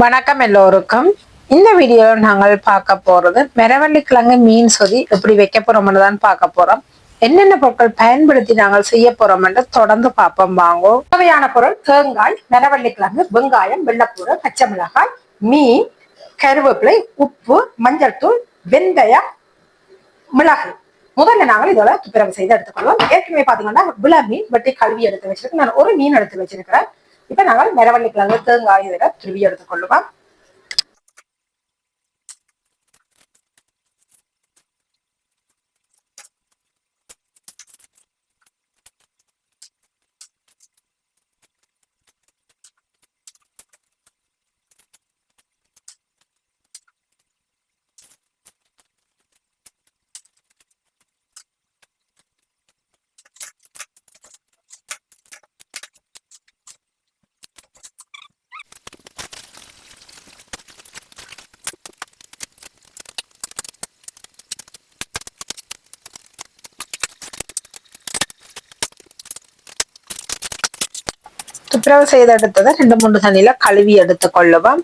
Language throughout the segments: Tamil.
வணக்கம் எல்லோருக்கும். இந்த வீடியோவில் நாங்கள் பார்க்க போறது மெரவள்ளி கிழங்கு மீன் சொதி எப்படி வைக்க போறோம்னு தான் பார்க்க போறோம். என்னென்ன பொருட்கள் பயன்படுத்தி நாங்கள் செய்ய போறோம் என்று தொடர்ந்து பார்ப்போம். வாங்குவோம் தேவையான பொருள் தேங்காய் மெரவள்ளி கிழங்கு வெங்காயம் வெள்ளப்பூடு பச்சை மிளகாய் மீன் கருவேப்பிலை உப்பு மஞ்சள் தூள் வெந்தயம் மிளகு. முதல்ல நாங்கள் இதோட துப்புரவு செய்து எடுத்துக்கொள்வோம். ஏற்கனவே பாத்தீங்கன்னா விள மீன் வெட்டி கழுவி எடுத்து வச்சிருக்கேன். நான் ஒரு மீன் எடுத்து வச்சிருக்கிறேன். இப்ப நாங்கள் மெரவள்ளி கிழங்கு தேங்காய் இதில் திருவி எடுத்துக்கொள்ளுவோம் துப்புரவு செய்து ரெண்டு மூணு தண்ணியில கழுவி எடுத்து கொள்ளுவோம்.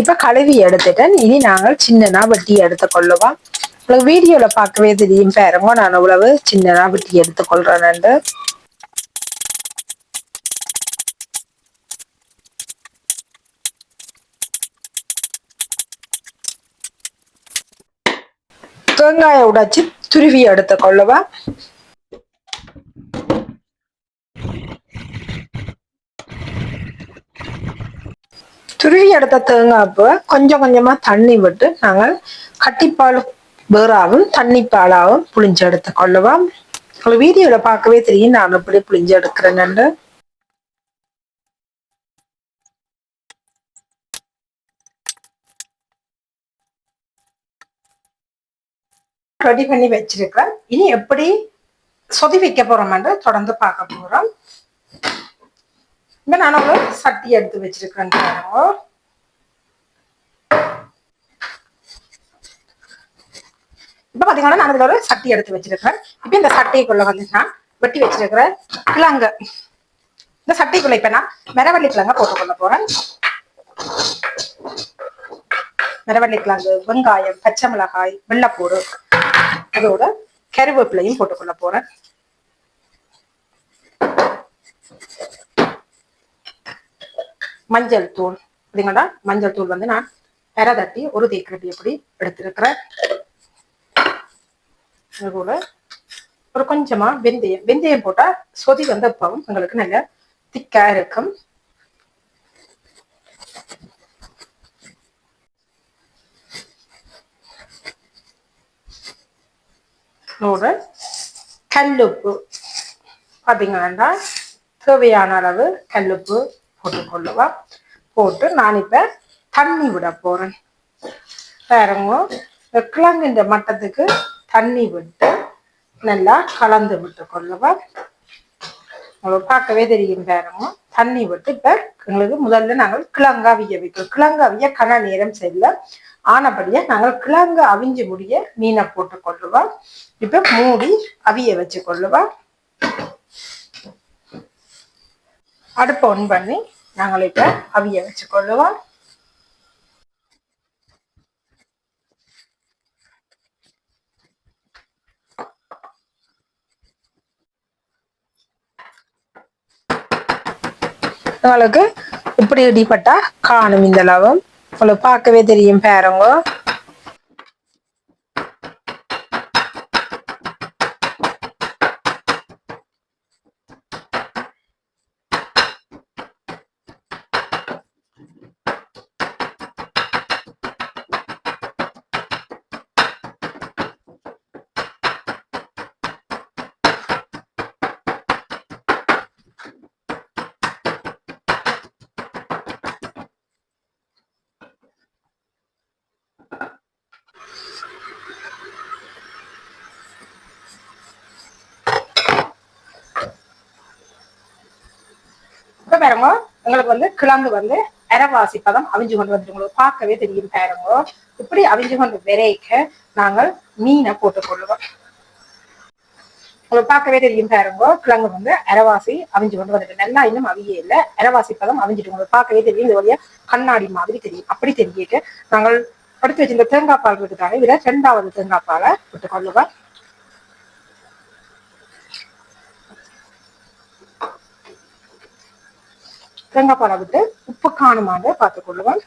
இப்ப கழுவி எடுத்துட்டேன் இனி நாங்கள் சின்னனா வெட்டி எடுத்து கொள்ளுவோம். உங்களுக்கு வீடியோல பார்க்கவே தெரியும் பாருங்க நான் அவ்வளவு சின்னனா வெட்டி எடுத்துக்கொள்றேன் தேங்காயை உடைச்சு துருவி எடுத்து கொள்ளுவேன் துருவி எடுத்த தேங்காய்ப்பை கொஞ்சம் கொஞ்சமா தண்ணி விட்டு நாங்கள் கட்டிப்பால் வேறாவும் தண்ணி பாலாவும் புளிஞ்சு எடுத்து கொள்ளுவோம். உங்களுக்கு வீடியோல பார்க்கவே தெரியும் நான் எப்படி புளிஞ்சு எடுக்கிறேன்னு. ரெடி பண்ணி வச்சிருக்கிறேன். இனி எப்படி சொதி வைக்க போறோம்னு தொடர்ந்து பார்க்க போறோம். இப்ப நான் ஒரு சட்டி எடுத்து வச்சிருக்கிறேன் இப்போ பார்த்தீங்கன்னா நான் இதில் ஒரு சட்டி எடுத்து வச்சிருக்கிறேன். இப்ப இந்த சட்டைக்குள்ள வந்து நான் வெட்டி வச்சிருக்கிற கிழங்கு. இந்த சட்டைக்குள்ள இப்ப நான் மிரவள்ளி கிழங்க போட்டுக்கொள்ள போறேன். மிரவள்ளி கிழங்கு வெங்காயம் பச்சை மிளகாய் வெள்ளப்பூடு அதோட கருவேப்பிலையும் போட்டுக்கொள்ள போறேன். மஞ்சள் தூள். பார்த்தீங்களா மஞ்சள் தூள் வந்து நான் பெற தட்டி ஒரு தேக்கரட்டி எப்படி எடுத்திருக்கிறேன் அதுபோல ஒரு கொஞ்சமா வெந்தயம் வெந்தயம் போட்டா சொதி வந்த எப்பவும் உங்களுக்கு நல்ல திக்கா இருக்கும். நூறு கல்லுப்பு பார்த்தீங்கன்னா தேவையான அளவு கல்லுப்பு போட்டுக்கொள்ளுவா போட்டு நான் இப்போ தண்ணி விட போகிறேன் பாருங்க இந்த கிழங்குன்ற மட்டத்துக்கு தண்ணி விட்டு நல்லா கலந்து விட்டு கொள்ளுவா உங்களுக்கு பார்க்கவே தெரியும் பாருங்க தண்ணி விட்டு இப்போ எங்களுக்கு முதல்ல நாங்கள் கிழங்கு அவிய வைக்கிறோம் கிழங்கு அவிய கன நேரம் செல்ல ஆனபடியா நாங்கள் கிழங்கு அவிஞ்சு முடிய மீனை போட்டு கொள்ளுவோம் இப்போ மூடி அவிய வச்சு கொள்ளுவோம் அடுப்பை ஒன் பண்ணி நாங்கள் இப்போ அவிய வச்சு கொள்ளுவோம் உங்களுக்கு இப்படி இடிப்பட்டா காணும் இந்த லவம். உங்களுக்கு பார்க்கவே தெரியும் பாருங்க. பாருங்க. உங்களுக்கு வந்து கிழங்கு வந்து அரைவாசி பதம் அவிஞ்சு கொண்டு வந்துட்டு உங்களுக்கு பார்க்கவே தெரியும் பாருங்க. இப்படி அவிஞ்சு கொண்டு விரைக்க நாங்கள் மீனை போட்டுக்கொள்ளுவோம் உங்களுக்கு பார்க்கவே தெரியும் பாருங்க. கிழங்கு வந்து அரைவாசி அவிஞ்சு கொண்டு வந்துட்டு நல்லா இன்னும் அவியே இல்லை. அரைவாசி பதம் அவிஞ்சிட்டு உங்களுக்கு பார்க்கவே தெரியும். இது வழியா கண்ணாடி மாதிரி தெரியும். அப்படி தெரியிட்டு நாங்கள் எடுத்து வச்சிருந்த தேங்காய் பால் இருக்குதாங்க இதுல ரெண்டாவது தேங்காய் பாலை விட்டு தேங்காய் பாலை விட்டு உப்பு காணுமான்னு பார்த்துக்கொள்ளுவோம்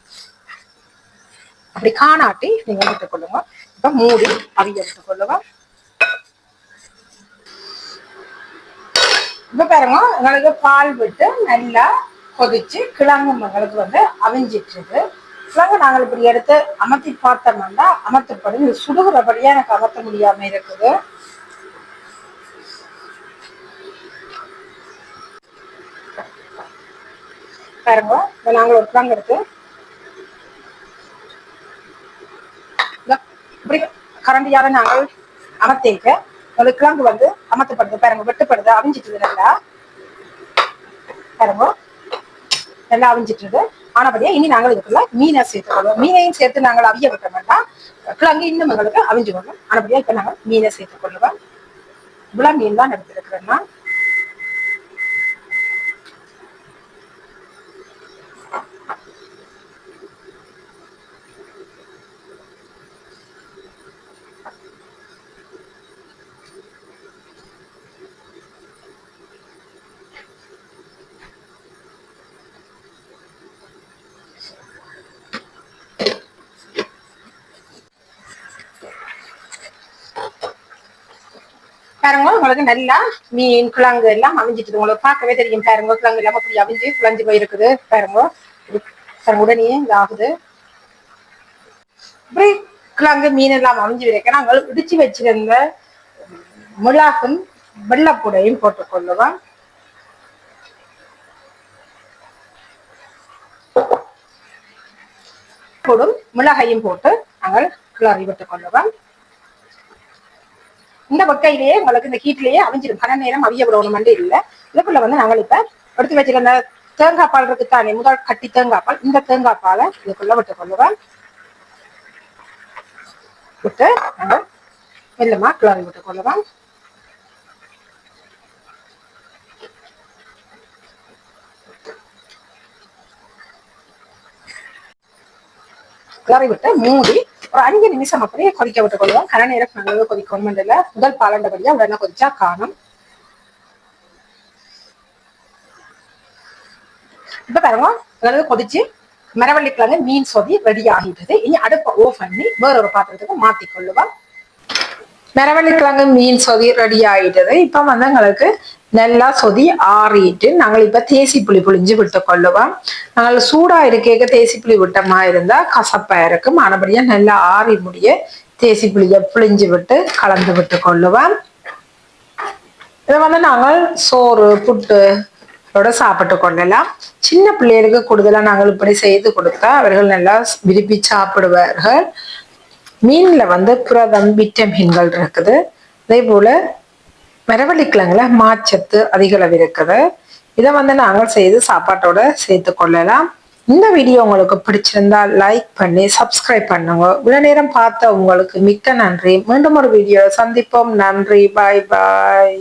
அப்படி காணாட்டி நீங்க விட்டுக் கொள்ளுங்க. இப்ப மூடி அவிய விட்டுக் கொள்ளுவோம் இப்ப பாருங்க எங்களுக்கு பால் விட்டு நல்லா கொதிச்சு கிழங்கு எங்களுக்கு வந்து அவிஞ்சிட்டு கிழங்கு நாங்கள் இப்படி எடுத்து அமர்த்தி பார்த்தோம்னா அமர்த்தப்படும் இது சுடுகிறபடியா எனக்கு அமர்த்த முடியாம இருக்குது. பாருங்க. இப்ப நாங்கள் ஒரு கிழங்கு எடுத்து இப்படி கரண்டியால நாங்கள் அமர்த்திக்க அந்த கிழங்கு வந்து அமர்த்தப்படுது. பாருங்க வெட்டுப்படுது அவிஞ்சிட்டு நல்லா. பாருங்க. நல்லா அவிஞ்சிட்டு ஆனபடியா இனி நாங்கள் இதுக்குள்ள மீனை சேர்த்துக்கொள்வோம் மீனையும் சேர்த்து நாங்கள் அவிய விட்டோம்னா கிழங்கு இன்னும் எங்களுக்கு அவிஞ்சு கொள்ளும் ஆனபடியா இப்ப நாங்கள் மீனை சேர்த்துக் கொள்ளுவோம். இவ்வளவு மீன் தான் எடுத்திருக்கிறேன்னா பாருங்க உங்களுக்கு நல்லா மீன் கிழங்கு எல்லாம் அமைஞ்சிட்டு உங்களுக்கு பார்க்கவே தெரியும் பாருங்க கிழங்கு எல்லாம் அப்படி அவிஞ்சு குழஞ்சு போயிருக்குது. பாருங்க பாருங்க உடனே இது ஆகுது. இப்படி கிழங்கு மீன் எல்லாம் அமைஞ்சு வைக்க நாங்கள் இடிச்சு வச்சிருந்த மிளகும் வெள்ளப்பூடையும் போட்டுக்கொள்ளுவோம். போடும் மிளகையும் போட்டு நாங்கள் கிளறி விட்டுக் கொள்ளுவோம் இந்த கொட்டையிலேயே உங்களுக்கு இந்த ஹீட்லயே அவிஞ்சிடும் கன நேரம் அவிய விடணும் மண்டே இல்லை. இதுக்குள்ள வந்து நாங்கள் இப்ப எடுத்து வச்சிருந்த தேங்காய் பால் இருக்கு தானே முதல் கட்டி தேங்காய் பால். இந்த தேங்காய் பாலை இதுக்குள்ள விட்டு கொள்ளுவேன் விட்டு நாங்கள் மெல்லமா கிளறி விட்டு கொள்ளுவேன் கிளறி விட்டு மூடி ஒரு அஞ்சு நிமிஷம் அப்படியே கொதிக்க விட்டு கொள்வோம் நேரம் நல்லாவே கொதிக்கணும் மண்டல முதல் பாலண்டபடியா உடனே கொதிச்சா காணும். இப்ப பாருங்க அதாவது கொதிச்சு மரவள்ளிக்கிழங்கு மீன் சொதி ரெடி ஆகிட்டது. இனி அடுப்பை ஓ பண்ணி வேற ஒரு பாத்திரத்துக்கு மாத்தி கொள்ளுவோம் மரவள்ளிக்கிழங்கு மீன் சொதி ரெடி ஆகிட்டது. இப்ப வந்து எங்களுக்கு நல்லா சொதி ஆறிட்டு நாங்கள் இப்போ தேசி புளி புளிஞ்சு விட்டு கொள்ளுவோம் நாங்கள் சூடா இருக்கேக்க தேசி புளி விட்டமா இருந்தா கசப்பா இருக்கும். ஆனபடியா நல்லா ஆறி முடிய தேசி புளியை புளிஞ்சு விட்டு கலந்து விட்டு கொள்ளுவோம் இதை வந்து நாங்கள் சோறு புட்டு அதோட சாப்பிட்டு கொள்ளலாம். சின்ன பிள்ளைகளுக்கு கூடுதலா நாங்கள் இப்படி செய்து கொடுத்தா அவர்கள் நல்லா விரும்பி சாப்பிடுவார்கள். மீன்ல வந்து புரதம் விட்டமின்கள் இருக்குது. அதே போல மரவள்ளிக்கிழங்குல மாச்சத்து அதிக அளவு இருக்குது இதை வந்து நாங்கள் செய்து சாப்பாட்டோட சேர்த்து கொள்ளலாம். இந்த வீடியோ உங்களுக்கு பிடிச்சிருந்தா லைக் பண்ணி சப்ஸ்கிரைப் பண்ணுங்க. இவ்வளோ நேரம் பார்த்த உங்களுக்கு மிக்க நன்றி. மீண்டும் ஒரு வீடியோ சந்திப்போம். நன்றி. பாய் பாய்.